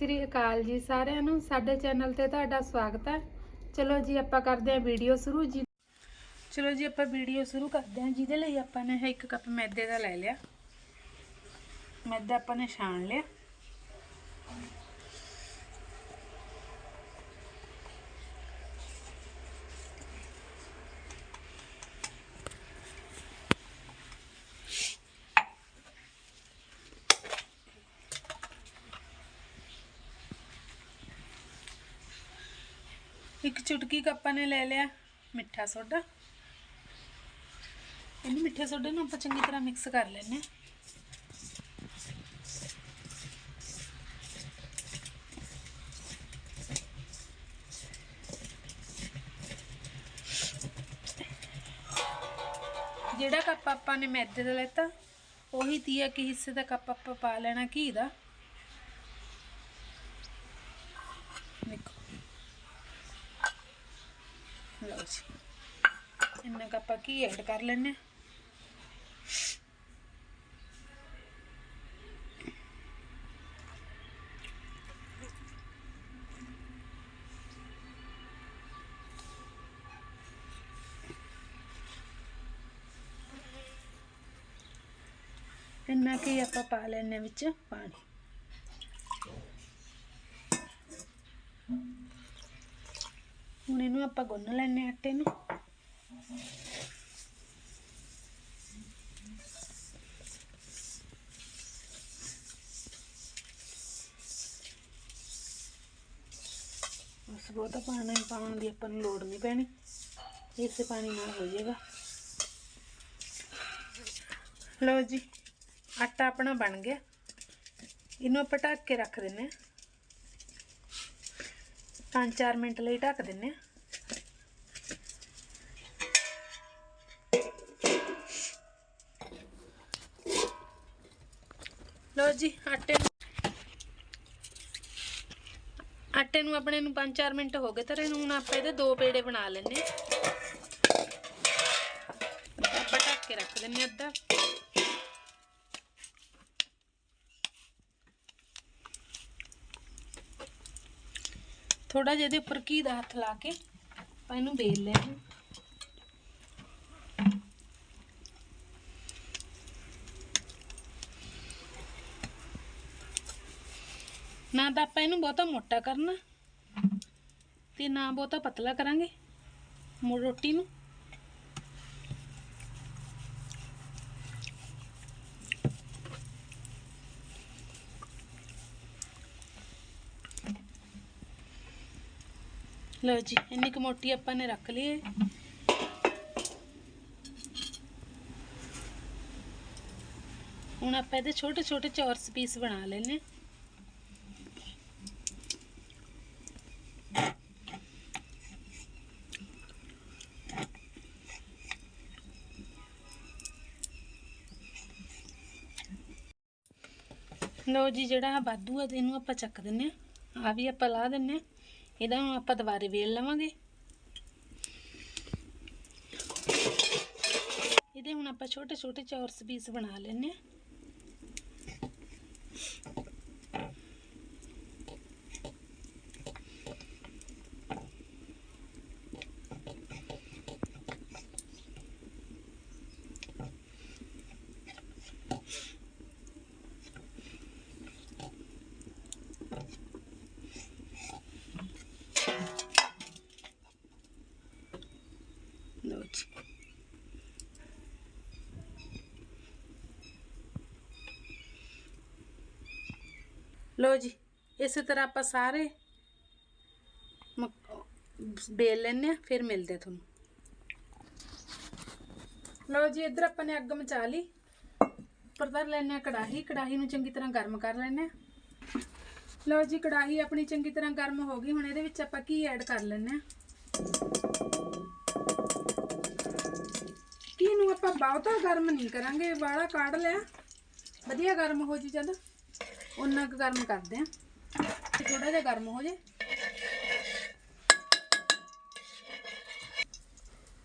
ਸ੍ਰੀ ਅਕਾਲ ਜੀ ਸਾਰਿਆਂ ਨੂੰ। ਸਾਡੇ ਚੈਨਲ ਤੇ ਤੁਹਾਡਾ ਸਵਾਗਤ ਹੈ। ਚਲੋ ਜੀ, ਆਪਾਂ ਕਰਦੇ ਹਾਂ ਵੀਡੀਓ ਸ਼ੁਰੂ। ਜੀ ਚਲੋ ਜੀ, ਆਪਾਂ ਵੀਡੀਓ ਸ਼ੁਰੂ ਕਰਦੇ ਹਾਂ। ਜਿਹਦੇ ਲਈ ਆਪਾਂ ਨੇ ਇੱਕ ਕੱਪ ਮੈਦੇ ਦਾ ਲੈ ਲਿਆ। ਮੈਦਾ ਆਪਾਂ ਨੇ ਛਾਣ ਲਿਆ। ਇੱਕ ਚੁਟਕੀ ਕੁ ਨੇ ਲੈ ਲਿਆ, ਮਿੱਠਾ ਸੋਡਾ। ਇਹਨੂੰ ਮਿੱਠੇ ਸੋਡੇ ਨੂੰ ਆਪਾਂ ਚੰਗੀ ਤਰ੍ਹਾਂ ਮਿਕਸ ਕਰ ਲੈਣੇ ਹਾਂ। ਜਿਹੜਾ ਕੱਪ ਆਪਾਂ ਨੇ ਮੈਦੇ ਦਾ ਲੈਤਾ, ਉਹੀ ਤੀਆ ਕਿ ਹਿੱਸੇ ਦਾ ਕੱਪ ਆਪਾਂ ਪਾ ਲੈਣਾ ਘੀ ਦਾ ਦੇਖੋ ਲਓ ਇੰਨਾ ਕੁ ਆਪਾਂ ਘੀ ਐਡ ਕਰ ਲੈਣੇ ਇੰਨਾ ਕੀ ਆਪਾਂ ਪਾ ਲੈਣੇ ਵਿੱਚ ਪਾਣੀ। ਹੁਣ ਇਹਨੂੰ ਆਪਾਂ ਗੁੰਨ ਲੈਣੇ ਆਟੇ ਨੂੰ। ਬਸ ਬਹੁਤਾ ਪਾਣੀ ਪਾਉਣ ਦੀ ਆਪਾਂ ਨੂੰ ਲੋੜ ਨਹੀਂ ਪੈਣੀ। ਇਸੇ ਪਾਣੀ ਨਾਲ ਹੋ ਜਾਏਗਾ। ਲਓ ਜੀ, ਆਟਾ ਆਪਣਾ ਬਣ ਗਿਆ। ਇਹਨੂੰ ਆਪਾਂ ਢੱਕ ਕੇ ਰੱਖ ਦਿੰਨੇ ਆ 5-4 ਮਿੰਟ ਲਈ ਢੱਕ ਦਿੰਨੇ ਆ। ਲਓ ਜੀ, ਆਟੇ ਨੂੰ ਆਟੇ ਨੂੰ ਆਪਣੇ ਨੂੰ 5-4 ਮਿੰਟ ਹੋ ਗਏ ਤੇਰੇ ਨੂੰ ਹੁਣ ਆਪਾਂ ਇਹਦੇ ਦੋ ਪੇੜੇ ਬਣਾ ਲੈਣੇ ਆਪਾਂ ਢੱਕ ਕੇ ਰੱਖ ਦਿੰਨੇ ਅੱਧਾ। ਥੋੜਾ ਜਿਹਾ ਇਹਦੇ ਉੱਪਰ ਘੀ ਦਾ ਹੱਥ ਲਾ ਕੇ ਆਪਾਂ ਇਹਨੂੰ ਵੇਲ ਲੈਣਾ ਨਾ ਤਾਂ ਆਪਾਂ ਇਹਨੂੰ ਬਹੁਤਾ ਮੋਟਾ ਕਰਨਾ ਤੇ ਨਾ ਬਹੁਤਾ ਪਤਲਾ ਕਰਾਂਗੇ ਮੋ ਰੋਟੀ ਨੂੰ। ਲਓ ਜੀ, ਇੰਨੀ ਕੁ ਮੋਟੀ ਆਪਾਂ ਨੇ ਰੱਖ ਲਈ ਹੈ ਹੁਣ ਆਪਾਂ ਇਹਦੇ ਛੋਟੇ ਛੋਟੇ ਚੌਰਸ ਪੀਸ ਬਣਾ ਲੈਣੇ ਲਓ ਜੀ, ਜਿਹੜਾ ਵਾਧੂ ਆ, ਇਹਨੂੰ ਆਪਾਂ ਚੱਕ ਦਿੰਨੇ ਆ ਆ ਵੀ ਆਪਾਂ ਲਾ ਦਿੰਨੇ ਆ ਇਹਦਾ ਹੁਣ ਆਪਾਂ ਦੁਬਾਰੇ ਵੇਲ ਲਵਾਂਗੇ। ਇਹਦੇ ਹੁਣ ਆਪਾਂ ਛੋਟੇ ਛੋਟੇ ਚੌਰਸ ਪੀਸ ਬਣਾ ਲੈਣੇ ਆ ਲਓ ਜੀ, ਇਸੇ ਤਰ੍ਹਾਂ ਆਪਾਂ ਸਾਰੇ ਮਕ- ਬੇਲ ਲੈਣੇ ਆ ਫਿਰ ਮਿਲਦੇ ਤੁਹਾਨੂੰ। ਲਓ ਜੀ, ਇੱਧਰ ਆਪਾਂ ਨੇ ਅੱਗ ਮਚਾ ਲਈ। ਉੱਪਰ ਧਰ ਲੈਣੇ ਆ ਕੜਾਹੀ ਕੜਾਹੀ ਨੂੰ ਚੰਗੀ ਤਰ੍ਹਾਂ ਗਰਮ ਕਰ ਲੈਣੇ ਆ ਲਓ ਜੀ, ਕੜਾਹੀ ਆਪਣੀ ਚੰਗੀ ਤਰ੍ਹਾਂ ਗਰਮ ਹੋ ਗਈ, ਹੁਣ ਇਹਦੇ ਵਿੱਚ ਆਪਾਂ ਕੀ ਐਡ ਕਰ ਲੈਣੇ ਆ ਕੀ ਨੂੰ ਆਪਾਂ ਬਹੁਤਾ ਗਰਮ ਨਹੀਂ ਕਰਾਂਗੇ, ਵਾਲਾ ਕਾੜ ਲਿਆ। ਵਧੀਆ ਗਰਮ ਹੋ ਜੀ ਜਦ ਉਹਨਾਂ ਕੁ ਗਰਮ ਕਰਦੇ ਆ। ਥੋੜਾ ਜਿਹਾ ਗਰਮ ਹੋ ਜੇ।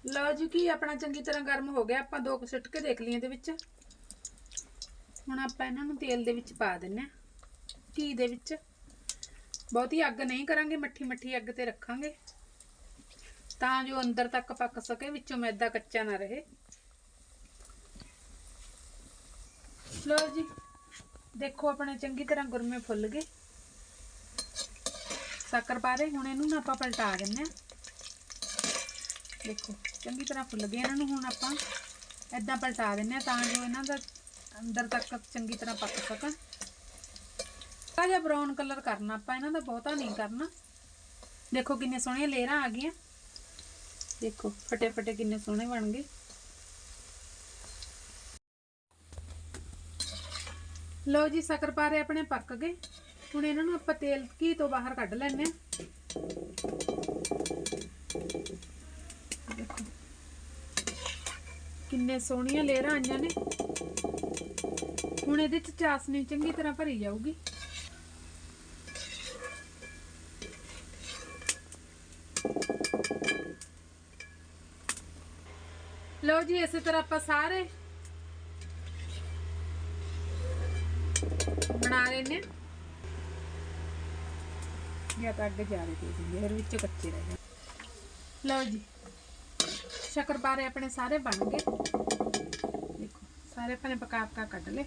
ਲਓ ਜੀ, ਕੀ ਆਪਣਾ ਚੰਗੀ ਤਰ੍ਹਾਂ ਗਰਮ ਹੋ ਗਿਆ। ਆਪਾਂ ਦੋ ਕੁ ਸੁੱਟ ਕੇ ਦੇਖ ਲਈਏ ਇਹਦੇ ਵਿੱਚ। ਹੁਣ ਆਪਾਂ ਇਹਨਾਂ ਨੂੰ ਤੇਲ ਦੇ ਵਿੱਚ ਪਾ ਦਿੰਨੇ ਆ। ਘੀ ਦੇ ਵਿੱਚ। ਬਹੁਤੀ ਅੱਗ ਨਹੀਂ ਕਰਾਂਗੇ ਮੱਠੀ ਮੱਠੀ ਅੱਗ ਤੇ ਰੱਖਾਂਗੇ। ਤਾਂ ਜੋ ਅੰਦਰ ਤੱਕ ਪੱਕ ਸਕੇ, ਵਿੱਚੋਂ ਮੈਦਾ ਕੱਚਾ ਨਾ ਰਹੇ। ਲਓ ਜੀ ਦੇਖੋ ਆਪਣੇ ਚੰਗੀ ਤਰ੍ਹਾਂ ਗੁਰਮੇ ਫੁੱਲ ਗਏ। ਸ਼ੱਕਰ ਪਾ ਰਹੇ, ਹੁਣ ਇਹਨੂੰ ਨਾ ਆਪਾਂ ਪਲਟਾ ਦਿੰਨੇ ਆ ਦੇਖੋ, ਚੰਗੀ ਤਰ੍ਹਾਂ ਫੁੱਲ ਗਏ ਇਹਨਾਂ ਨੂੰ, ਹੁਣ ਆਪਾਂ ਏਦਾਂ ਪਲਟਾ ਦਿੰਨੇ ਆ ਤਾਂ ਜੋ ਇਹਨਾਂ ਦਾ ਅੰਦਰ ਤੱਕ ਚੰਗੀ ਤਰ੍ਹਾਂ ਪੱਕ ਸਕਣ। ਥੋੜਾ ਜਿਹਾ ਬਰਾਊਨ ਕਲਰ ਕਰਨਾ ਆਪਾਂ, ਇਹਨਾਂ ਦਾ ਬਹੁਤਾ ਨਹੀਂ ਕਰਨਾ। ਦੇਖੋ ਕਿੰਨੇ ਸੋਹਣੀਆਂ ਲੇਅਰਾਂ ਆ ਗਈਆਂ। ਦੇਖੋ ਫਟੇ ਫਟੇ ਕਿੰਨੇ ਸੋਹਣੇ ਬਣ ਗਏ। ਲਓ ਜੀ ਸ਼ੱਕਰਪਾਰੇ ਆਪਣੇ ਪੱਕ ਗਏ। ਹੁਣ ਇਹਨਾਂ ਨੂੰ ਆਪਾਂ ਤੇਲ ਘੀ ਤੋਂ ਬਾਹਰ ਕੱਢ ਲੈਣੇ ਆ ਦੇਖੋ, ਕਿੰਨੇ ਸੋਹਣੀਆਂ ਲੇਅਰਾਂ ਆਈਆਂ ਨੇ। ਹੁਣ ਇਹਦੇ ਚ ਚਾਸਨੀ ਚੰਗੀ ਤਰ੍ਹਾਂ ਭਰੀ ਜਾਊਗੀ। ਲਓ ਜੀ, ਇਸੇ ਤਰ੍ਹਾਂ ਆਪਾਂ ਸਾਰੇ ਬਣਾ ਜਾਂ ਤਾਂ ਅੱਗੇ ਜਾ ਰਹੀ ਸੀ ਫਿਰ ਵਿੱਚ ਕੱਚੇ ਰਹਿ ਗਏ ਲਓ ਜੀ ਸ਼ੱਕਰਪਾਰੇ ਆਪਣੇ ਸਾਰੇ ਬਣ ਗਏ। ਦੇਖੋ, ਸਾਰੇ ਆਪਾਂ ਪਕਾ ਪਕਾ ਕੱਢ ਲਏ।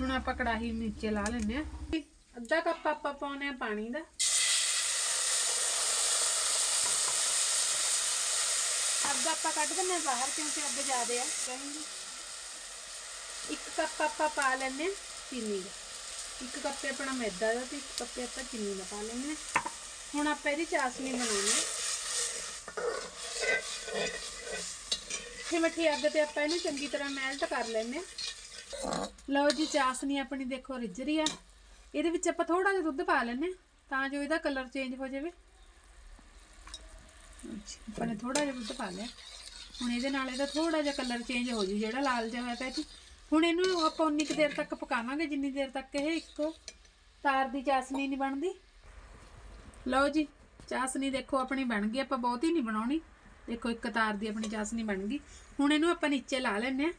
ਹੁਣ ਆਪਾਂ ਕੜਾਹੀ ਨੀਚੇ ਲਾ ਲੈਨੇ ਆ ਅੱਧਾ ਕੱਪ ਆਪਾਂ ਪਾਉਣੇ ਆ ਪਾਣੀ ਦਾ। ਅੱਧਾ ਆਪਾਂ ਕੱਢ ਦਿੰਨੇ ਬਾਹਰ, ਕਿਉਂਕਿ ਅੱਗ ਜ਼ਿਆਦੇ ਆ, ਕਹਿੰਦੀ ਇੱਕ ਕੱਪ ਆਪਾਂ ਪਾ ਲੈਨੇ ਚੀਨੀ ਦਾ। ਇੱਕ ਕੱਪ ਆਪਣਾ ਮੈਦਾ ਦਾ ਤੇ ਇੱਕ ਕੱਪ ਆਪਾਂ ਚੀਨੀ ਦਾ ਪਾ ਲੈਨੇ ਹੁਣ ਆਪਾਂ ਇਹਦੀ ਚਾਸ਼ਨੀ ਬਣਾਉਣੀ ਹੈ। ਮਿੱਠੀ ਅੱਗ ਤੇ ਆਪਾਂ ਇਹਨੂੰ ਚੰਗੀ ਤਰ੍ਹਾਂ ਮੈਲਟ ਕਰ ਲੈਨੇ ਆ ਲਓ ਜੀ, ਚਾਸ਼ਨੀ ਆਪਣੀ ਦੇਖੋ ਰਿੱਝ ਰਹੀ ਆ। ਇਹਦੇ ਵਿੱਚ ਆਪਾਂ ਥੋੜਾ ਜਿਹਾ ਦੁੱਧ ਪਾ ਲੈਨੇ ਆ ਤਾਂ ਜੋ ਇਹਦਾ ਕਲਰ ਚੇਂਜ ਹੋ ਜਾਵੇ। ਅੱਛਾ, ਆਪਾਂ ਨੇ ਥੋੜਾ ਜਿਹਾ ਦੁੱਧ ਪਾ ਲਿਆ। ਹੁਣ ਇਹਦੇ ਨਾਲ ਇਹਦਾ ਥੋੜਾ ਜਿਹਾ ਕਲਰ ਚੇਂਜ ਹੋ ਜੂ ਜਿਹੜਾ ਲਾਲ ਜਿਹਾ ਹੋਇਆ ਪਿਆ ਸੀ। ਹੁਣ ਇਹਨੂੰ ਆਪਾਂ ਉਨੀ ਕੁ ਦੇਰ ਤੱਕ ਪਕਾਵਾਂਗੇ ਜਿੰਨੀ ਦੇਰ ਤੱਕ ਇਹ ਇੱਕ ਤਾਰ ਦੀ ਚਾਸ਼ਨੀ ਨਹੀਂ ਬਣਦੀ। ਲਓ ਜੀ ਚਾਸ਼ਨੀ ਦੇਖੋ ਆਪਣੀ ਬਣ ਗਈ ਆਪਾਂ ਬਹੁਤੀ ਨਹੀਂ ਬਣਾਉਣੀ। ਦੇਖੋ ਇੱਕ ਤਾਰ ਦੀ ਆਪਣੀ ਚਾਸ਼ਨੀ ਬਣ ਗਈ। ਹੁਣ ਇਹਨੂੰ ਆਪਾਂ ਨੀਚੇ ਲਾ ਲੈਨੇ ਆ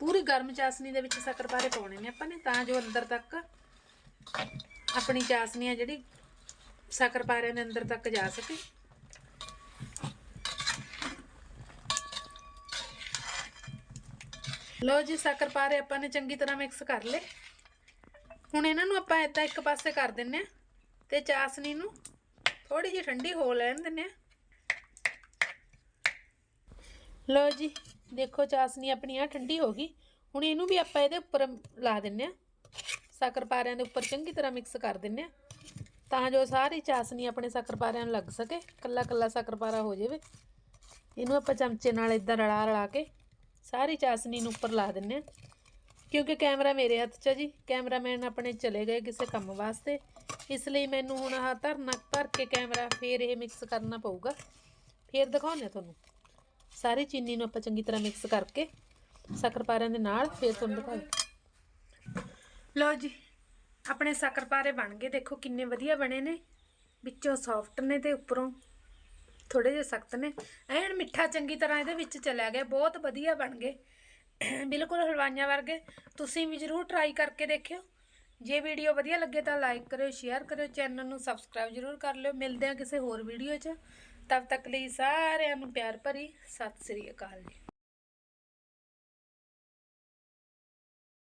ਪੂਰੀ ਗਰਮ ਚਾਸ਼ਨੀ ਦੇ ਵਿੱਚ ਸ਼ੱਕਰਪਾਰੇ ਪਾਉਣੇ ਨੇ ਆਪਾਂ ਨੇ ਤਾਂ ਜੋ ਅੰਦਰ ਤੱਕ ਆਪਣੀ ਚਾਸ਼ਨੀ ਆ ਜਿਹੜੀ ਸ਼ੱਕਰਪਾਰਿਆਂ ਦੇ ਅੰਦਰ ਤੱਕ ਜਾ ਸਕੇ। ਲਓ ਜੀ ਸ਼ੱਕਰਪਾਰੇ ਆਪਾਂ ਨੇ ਚੰਗੀ ਤਰ੍ਹਾਂ ਮਿਕਸ ਕਰ ਲਏ। ਹੁਣ ਇਹਨਾਂ ਨੂੰ ਆਪਾਂ ਏਦਾਂ ਇੱਕ ਪਾਸੇ ਕਰ ਦਿੰਨੇ ਆ ਤੇ ਚਾਸ਼ਨੀ ਨੂੰ ਥੋੜੀ ਜਿਹੀ ਠੰਡੀ ਹੋ ਲੈਣ ਦਿੰਨੇ ਆ ਲਓ ਜੀ, ਦੇਖੋ ਚਾਸ਼ਨੀ ਆਪਣੀ ਆ ਠੰਡੀ ਹੋ ਗਈ। ਹੁਣ ਇਹਨੂੰ ਵੀ ਆਪਾਂ ਇਹਦੇ ਉੱਪਰ ਲਾ ਦਿੰਨੇ ਆ ਸ਼ੱਕਰਪਾਰਿਆਂ ਦੇ ਉੱਪਰ ਚੰਗੀ ਤਰ੍ਹਾਂ ਮਿਕਸ ਕਰ ਦਿੰਨੇ ਆ ਤਾਂ ਜੋ ਸਾਰੀ ਚਾਸ਼ਨੀ ਆਪਣੇ ਸ਼ੱਕਰਪਾਰਿਆਂ ਨੂੰ ਲੱਗ ਸਕੇ, ਕੱਲਾ ਕੱਲਾ ਸ਼ੱਕਰਪਾਰਾ ਹੋ ਜਾਵੇ। ਇਹਨੂੰ ਆਪਾਂ ਚਮਚੇ ਨਾਲ ਇਦਾਂ ਰਲਾ ਰਲਾ ਕੇ ਸਾਰੀ ਚਾਸ਼ਨੀ ਨੂੰ ਉੱਪਰ ਲਾ ਦਿੰਨੇ ਆ ਕਿਉਂਕਿ ਕੈਮਰਾ ਮੇਰੇ ਹੱਥ 'ਚ ਜੀ, ਕੈਮਰਾਮੈਨ ਆਪਣੇ ਚਲੇ ਗਏ ਕਿਸੇ ਕੰਮ ਵਾਸਤੇ। ਇਸ ਲਈ ਮੈਨੂੰ ਹੁਣ ਆਹ ਧਰਨਾ ਧਰ ਕੇ ਕੈਮਰਾ ਫੇਰ ਇਹ ਮਿਕਸ ਕਰਨਾ ਪਊਗਾ। ਫੇਰ ਦਿਖਾਉਂਦੇ ਆ ਤੁਹਾਨੂੰ। ਸਾਰੀ ਚੀਨੀ ਨੂੰ ਆਪਾਂ ਚੰਗੀ ਤਰ੍ਹਾਂ ਮਿਕਸ ਕਰਕੇ ਸ਼ੱਕਰਪਾਰਿਆਂ ਦੇ ਨਾਲ ਫੇਰ ਤੁਹਾਨੂੰ ਦਿਖਾਉਂਦੇ ਲਓ ਜੀ ਆਪਣੇ ਸ਼ੱਕਰਪਾਰੇ ਬਣ ਗਏ। ਦੇਖੋ ਕਿੰਨੇ ਵਧੀਆ ਬਣੇ ਨੇ। ਵਿੱਚੋਂ ਸੌਫਟ ਨੇ ਤੇ ਉੱਪਰੋਂ ਥੋੜੇ ਜਿਹੇ ਸਖਤ ਨੇ। ਐਨ ਮਿੱਠਾ ਚੰਗੀ ਤਰ੍ਹਾਂ ਇਹਦੇ ਵਿੱਚ ਚਲਿਆ ਗਿਆ। ਬਹੁਤ ਵਧੀਆ ਬਣ ਗਏ। ਬਿਲਕੁਲ ਹਲਵਾਈਆਂ ਵਰਗੇ। ਤੁਸੀਂ ਵੀ ਜਰੂਰ ਟਰਾਈ ਕਰਕੇ ਦੇਖਿਓ। ਜੇ ਵੀਡੀਓ ਵਧੀਆ ਲੱਗੇ ਤਾਂ ਲਾਈਕ ਕਰਿਓ ਸ਼ੇਅਰ ਕਰਿਓ। ਚੈਨਲ ਨੂੰ ਸਬਸਕ੍ਰਾਈਬ ਜਰੂਰ ਕਰ ਲਿਓ। ਮਿਲਦੇ ਹਾਂ ਕਿਸੇ ਹੋਰ ਵੀਡੀਓ 'ਚ। ਤਦ ਤੱਕ ਲਈ ਸਾਰਿਆਂ ਨੂੰ ਪਿਆਰ ਭਰੀ। ਸਤਿ ਸ੍ਰੀ ਅਕਾਲ ਜੀ।